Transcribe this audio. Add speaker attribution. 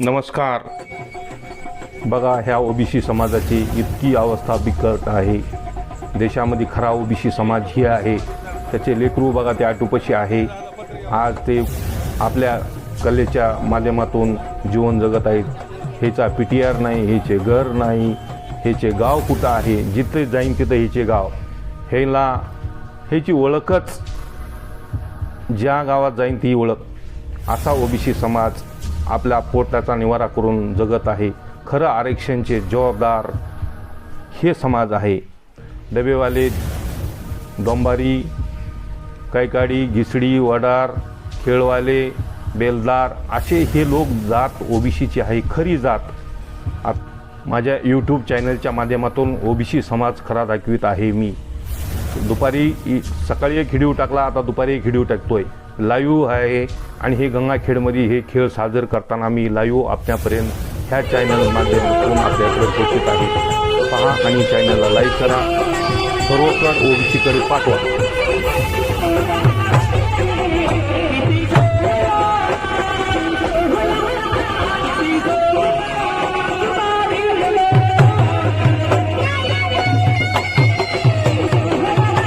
Speaker 1: नमस्कार. बघा ह्या ओबीसी समाजाची इतकी अवस्था बिकट आहे. देशामध्ये खरा ओबीसी समाज ही आहे. त्याचे लेकरू बघा ते आटोपशी आहे. आज ते आपल्या कलेच्या माध्यमातून जीवन जगत आहेत. ह्याचा पी टी आर नाही ह्याचे घर नाही ह्याचे गाव कुठं आहे? जिथे जाईन तिथं ह्याचे गाव. ह्याला ह्याची ओळखच ज्या गावात जाईन ती ओळख. असा ओबीसी समाज आपल्या पोटाचा निवारा करून जगत आहे. खरं आरक्षणचे जबाबदार हे समाज आहे. डबेवाले डोंबारी कैकाडी घिसडी वडार खेळवाले बेलदार असे हे लोक जात ओबीसीची आहे. खरी जात. आप माझ्या यूट्यूब चॅनलच्या माध्यमातून ओबीसी समाज खरा दाखवित आहे मी. दुपारी सकाळी एक व्हिडिओ टाकला आता दुपारी एक टाकतो आहे लाईव्ह आहे. आणि हे गंगाखेडमध्ये हे खेळ साजर करताना मी लाईव्ह आपल्यापर्यंत ह्या चॅनल माध्यमातून आपल्याकडे पोहोचत आहे. पहा आणि चॅनलला लाईक करा. सर्वत्र ओबीसीकडे पाठवा.